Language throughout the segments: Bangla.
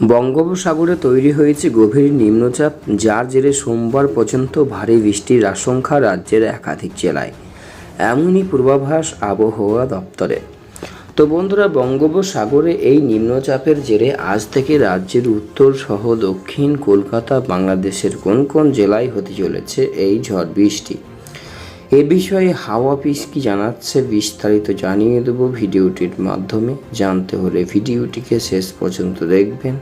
বঙ্গোপসাগরে তৈরি হয়েছে গভীর নিম্নচাপ, যার জেরে সোমবার পর্যন্ত ভারী বৃষ্টির আশঙ্কা রাজ্যের একাধিক জেলায়। এমনই পূর্বাভাস আবহাওয়া দপ্তরে। তো বন্ধুরা, বঙ্গোপসাগরে এই নিম্নচাপের জেরে আজ থেকে রাজ্যের উত্তর সহ দক্ষিণ কলকাতা, বাংলাদেশের কোন কোন জেলায় হতে চলেছে এই ঝড় বৃষ্টি? এ বিষয়ে হাওয়া পিস কি জানাচ্ছে বিস্তারিত জানিয়ে দেব ভিডিওটির মাধ্যমে। জানতে হলে ভিডিওটিকে শেষ পর্যন্ত দেখবেন।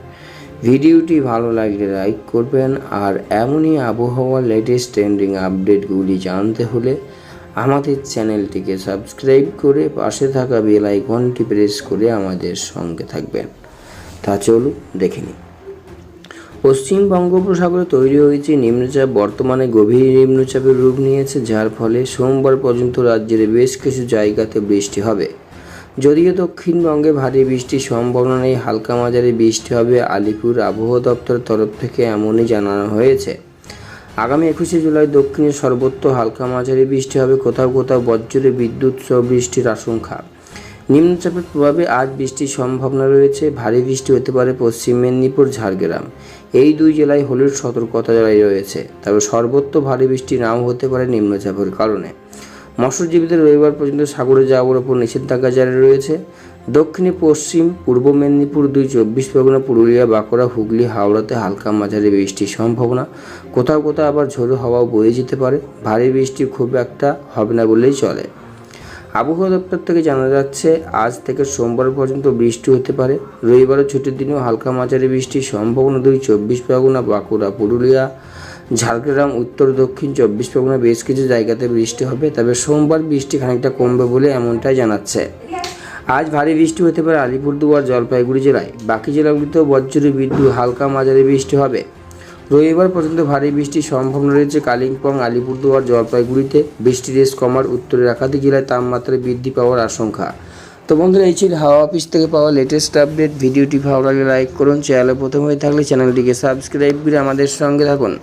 ভিডিওটি ভালো লাগলে লাইক করবেন আর এমনই আবহাওয়ার লেটেস্ট ট্রেন্ডিং আপডেটগুলি জানতে হলে আমাদের চ্যানেলটিকে সাবস্ক্রাইব করে পাশে থাকা বেল আইকনটি প্রেস করে আমাদের সঙ্গে থাকবেন। তা চলুন দেখে নিই। পশ্চিম বঙ্গোপসাগরে তৈরি হয়েছে নিম্নচাপ, বর্তমানে গভীর নিম্নচাপের রূপ নিয়েছে, যার ফলে সোমবার পর্যন্ত রাজ্যের বেশ কিছু জায়গাতে বৃষ্টি হবে। যদিও দক্ষিণবঙ্গে ভারী বৃষ্টির সম্ভাবনা নেই, হালকা মাঝারি বৃষ্টি হবে, আলিপুর আবহাওয়া দপ্তরের তরফ থেকে এমনই জানানো হয়েছে। আগামী একুশে জুলাই দক্ষিণে সর্বত্র হালকা মাঝারি বৃষ্টি হবে, কোথাও কোথাও বজ্রে বিদ্যুৎ সহ বৃষ্টির আশঙ্কা। নিম্নচাপের প্রভাবে আজ বৃষ্টির সম্ভাবনা রয়েছে, ভারী বৃষ্টি হতে পারে পশ্চিম মেদিনীপুর, ঝাড়গ্রাম। এই দুই জেলায় হলুদ সতর্কতা জারি রয়েছে, তবে সর্বত্র ভারী বৃষ্টি নাও হতে পারে নিম্নচাপের কারণে। মৎস্যজীবীদের রবিবার পর্যন্ত সাগরে যাওয়ার ওপর নিষেধাজ্ঞা জারি রয়েছে। দক্ষিণে, পশ্চিম, পূর্ব মেদিনীপুর দুই চব্বিশ পরগনা, পুরুলিয়া, বাঁকুড়া, হুগলি, হাওড়াতে হালকা মাঝারি বৃষ্টির সম্ভাবনা। কোথাও কোথাও আবার ঝোড়ো হাওয়াও বয়ে যেতে পারে। ভারী বৃষ্টি খুব একটা হবে না বললেই চলে। আবহাওয়া দপ্তর থেকে জানা যাচ্ছে, আজ থেকে সোমবার পর্যন্ত বৃষ্টি হতে পারে। রবিবারও ছুটির দিনেও হালকা মাঝারি বৃষ্টির সম্ভাবনা দুই, চব্বিশ পরগনা, বাঁকুড়া, পুরুলিয়া, ঝাড়গ্রাম, উত্তর, দক্ষিণ চব্বিশ পরগনা বেশ কিছু জায়গাতে বৃষ্টি হবে, তবে সোমবার বৃষ্টি খানিকটা কমবে বলে এমনটাই জানাচ্ছে। আজ ভারী বৃষ্টি হতে পারে আলিপুরদুয়ার, জলপাইগুড়ি জেলায়। বাকি জেলাগুলিতেও বজ্র বিদ্যুৎ হালকা মাঝারি বৃষ্টি হবে। রবিবার পর্যন্ত ভারী বৃষ্টির সম্ভাবনা রয়েছে কালিম্পং, আলিপুরদুয়ার, জলপাইগুড়িতে। বৃষ্টির রেস কমার উত্তরে একাধিক জেলায় তাপমাত্রা বৃদ্ধি পাওয়ার আশঙ্কা। তো বন্ধুরা, এই ছিল হাওয়া অফিস থেকে পাওয়া লেটেস্ট আপডেট ভিডিওটি ভালো লাগলে লাইক করুন। চ্যানেলে প্রথম হয়ে থাকলে চ্যানেলটিকে সাবস্ক্রাইব করে আমাদের সঙ্গে থাকুন।